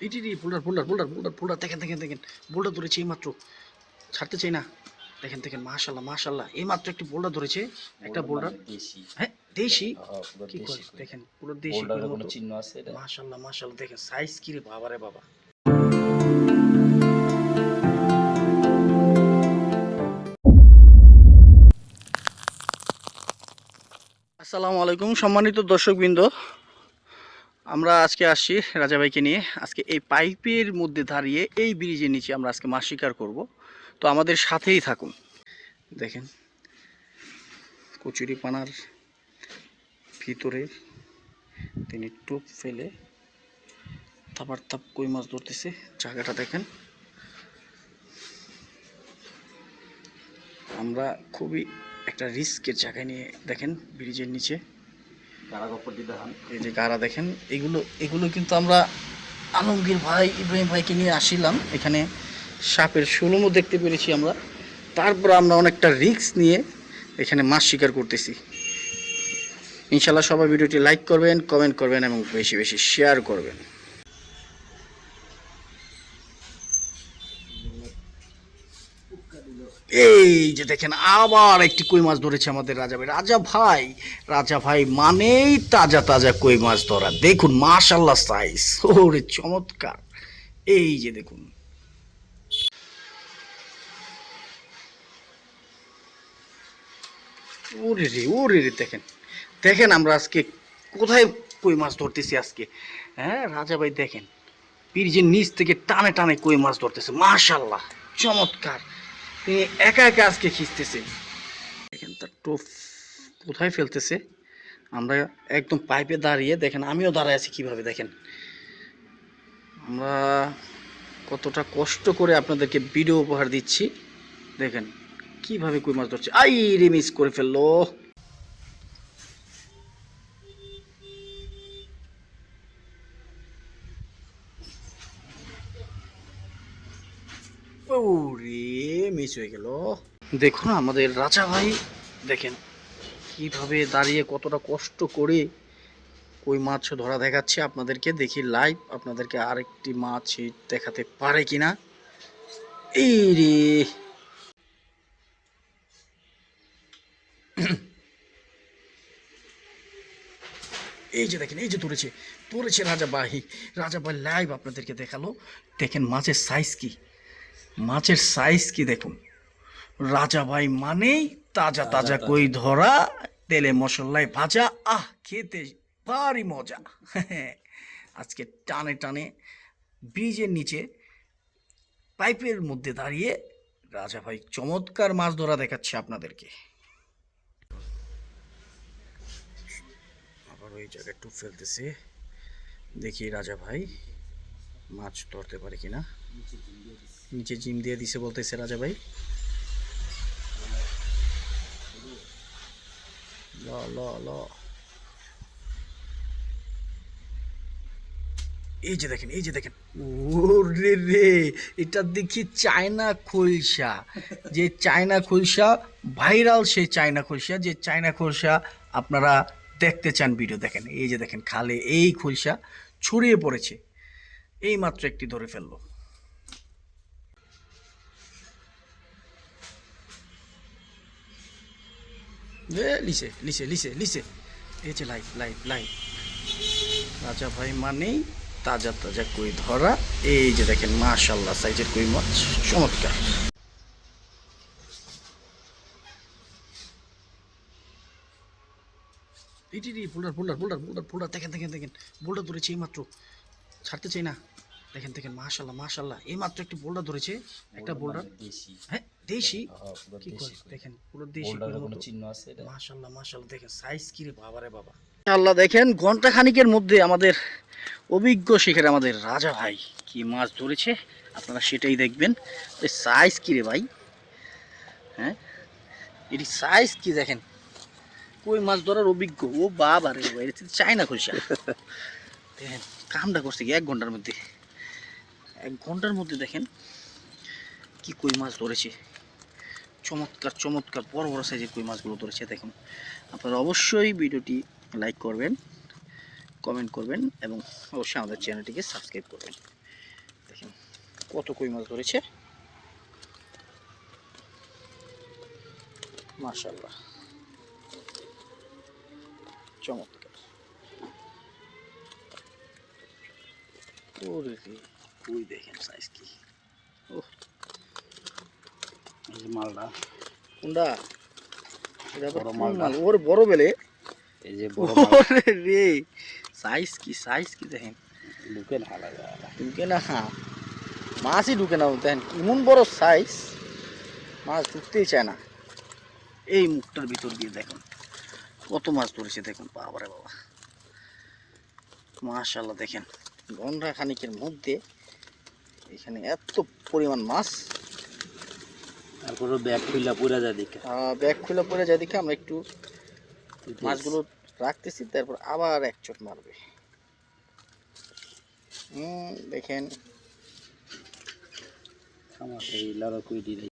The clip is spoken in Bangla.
রে বোল্ডার বোল্ডার বোল্ডার বোল্ডার বোল্ডার দেখেন দেখেন দেখেন। বোল্ডার ধরেছে এই মাত্র। ছাড়তে চাই না। দেখেন দেখেন মাশাল্লাহ মাশাল্লাহ এই মাত্র একটি বোল্ডার ধরেছে। একটা বোল্ডার হ্যাঁ দেশি? হ্যাঁ, কি করে। দেখেন পুরো দেশি। চিহ্ন আছে মাশাল্লাহ মাশাল্লাহ দেখেন সাইজ কি রে বাবা রে বাবা। আসসালামু আলাইকুম সম্মানিত দর্শকবৃন্দ। আমরা আজকে আসছি রাজাভাইকে নিয়ে। আজকে এই পাইপের মধ্যে দাঁড়িয়ে এই ব্রিজের নিচে আমরা আজকে মাছ শিকার করব। তো আমাদের সাথেই থাকুন। দেখেন, কচুরি পানার ভিতরে তিনি টোপ ফেলে তারপর তাপ কই মাছ ধরতেছে, জায়গাটা দেখেন। আমরা খুবই একটা রিস্কের জায়গায় নিয়ে দেখেন ব্রিজের নিচে। এই যে গাড়া দেখেন, এগুলো এগুলো কিন্তু আমরা আলমগীর ভাই, ইব্রাহিম ভাইকে নিয়ে আসিলাম। এখানে সাপের সুলমও দেখতে পেরেছি আমরা। তারপর আমরা অনেকটা রিস্ক নিয়ে এখানে মাছ শিকার করতেছি। ইনশাল্লাহ সবাই ভিডিওটি লাইক করবেন, কমেন্ট করবেন এবং বেশি বেশি শেয়ার করবেন। এই যে দেখেন, আবার একটি কই মাছ ধরেছে আমাদের রাজা ভাই। রাজা ভাই রাজা ভাই মানেই তাজা তাজা কই মাছ ধরা। দেখুন মাশাল্লাহ সাইজ ওরে চমৎকার। এই যে দেখুন। ওরে রে ওরে রে, দেখেন। দেখেন আমরা আজকে কোথায় কই মাছ ধরতেছি আজকে? হ্যাঁ রাজা ভাই দেখেন, পিরিজের নিচ থেকে টানে টানে কই মাছ ধরতেছে। মাশাল্লাহ চমৎকার। তিনি একা একা আজকে খিঁচতেছে। দেখেন তার টোপ কোথায় ফেলতেছে। আমরা একদম পাইপে দাঁড়িয়ে দেখেন, আমিও দাঁড়ায় আছি কীভাবে দেখেন। আমরা কতটা কষ্ট করে আপনাদেরকে ভিডিও উপহার দিচ্ছি। দেখেন কীভাবে কই মাছ ধরছে। আই রে মিস করে ফেলল। ওরে মিস হয়ে গেল। দেখুন আমাদের রাজা ভাই, দেখেন কীভাবে দাঁড়িয়ে কতটা কষ্ট করে ওই মাছ ধরা দেখাচ্ছে আপনাদেরকে। দেখি লাইভ আপনাদেরকে আরেকটি মাছ দেখাতে পারে কিনা। এই রে। এই যে দেখেন, এই যে তুলেছে ধরেছে রাজা বাহি রাজা ভাই লাইভ আপনাদেরকে দেখাল। দেখেন মাছের সাইজ কি। মাছের সাইজ কি দেখুন? রাজা ভাই মানেই তাজা তাজা। কই ধরা তেলে মশলায় ভাজা আহ খেতে ভারী মজা। আজকে টানে টানে ব্রিজের নিচে পাইপের মধ্যে দাঁড়িয়ে রাজা ভাই চমৎকার মাছ ধরা দেখাচ্ছে আপনাদেরকে। আবার ওই জায়গায় টুপ ফেলতেছে। দেখি রাজা ভাই। মাছ ধরতে পারে কিনা? নিচে জিম দিয়ে দিছে বলতেছে রাজা ভাই। ল ল ল। এই যে দেখেন, এই যে দেখেন। ওরে রে এটা দেখি চায়না খোলসা। যে চায়না খোলসা, ভাইরাল সেই চায়না খোলসা। যে চায়না খোলসা আপনারা দেখতে চান ভিডিও, দেখেন। এই যে দেখেন, খালে এই খোলসা ছড়িয়ে পড়েছে। এই মাত্র একটি ধরে ফেলল। লিসে লিসে লিসে লিসে এই যে লাইভ লাইভ লাইভ রাজা ভাই মানেই তাজা তাজা কই ধরা। এই যে দেখেন মাশাল্লাহ সাইজের কই মাছ চমৎকার। রে বোল্ডার বোল্ডার বোল্ডার বোল্ডার বোল্ডার, দেখেন দেখেন দেখেন। বোল্ডার ধরেছে এই মাত্র ছাড়তে চাই না। দেখেন দেখেন মাশাল্লাহ মাশাল্লাহ এই মাত্র একটি বোল্ডার ধরেছে একটা বোল্ডার দেশি। হ্যাঁ দেশি? হ্যাঁ, কি করে। দেখেন পুরো দেশি। চিহ্ন আছে মাশাল্লাহ মাশাল্লাহ দেখেন সাইজ কি রে বাবা রে বাবা। মাশাল্লাহ দেখেন ঘণ্টা খানিকের মধ্যে আমাদের অভিজ্ঞ শিখের আমাদের রাজা ভাই কি মাছ ধরেছে আপনারা সেটাই দেখবেন। সাইজ কি রে ভাই? হ্যাঁ এটি সাইজ কি দেখেন? কই মাছ ধরার অভিজ্ঞ? ও বাবা রে এটা চাই না খুশি দেখেন কামটা করছে কি? এক ঘণ্টার মধ্যে। এক ঘণ্টার মধ্যে দেখেন কি কই মাছ ধরেছে। চমৎকার চমৎকার, বড় বড় সাইজের কই মাছগুলো ধরেছে দেখুন। আপনারা অবশ্যই ভিডিওটি লাইক করবেন কমেন্ট করবেন এবং অবশ্যই আমাদের চ্যানেলটিকে সাবস্ক্রাইব করবেন। দেখেন কত কই মাছ ধরেছে। মাশাল্লাহ চমৎকার। ওরে ওই দেখেন সাইজ কি ওহ এই যে মালটা কোনটা এটা বড়। মাল? ওর বড় বেলে এই যে বড় ওরে রে সাইজ কি সাইজ কি দেখেন ঢুকে না ঢুকে না মাছই ঢুকে না দেখেন এমন বড় সাইজ মাছ ঢুকতেই চায় না এই মুখটার ভিতর দিয়ে দেখুন কত মাছ ধরেছে দেখুন বাবারে বাবা মাশাল্লাহ দেখেন ঘণ্টা খানিকের মধ্যে এখানে এত পরিমাণ মাছ। তারপরে ব্যাগ খুললা পুরা যায় দেখে আহ, ব্যাগ খুলে পড়ে যায় দেখে আমরা একটু মাছগুলো রাখতেছি তারপর আবার এক চোট মারবে। দেখেন। আমার এই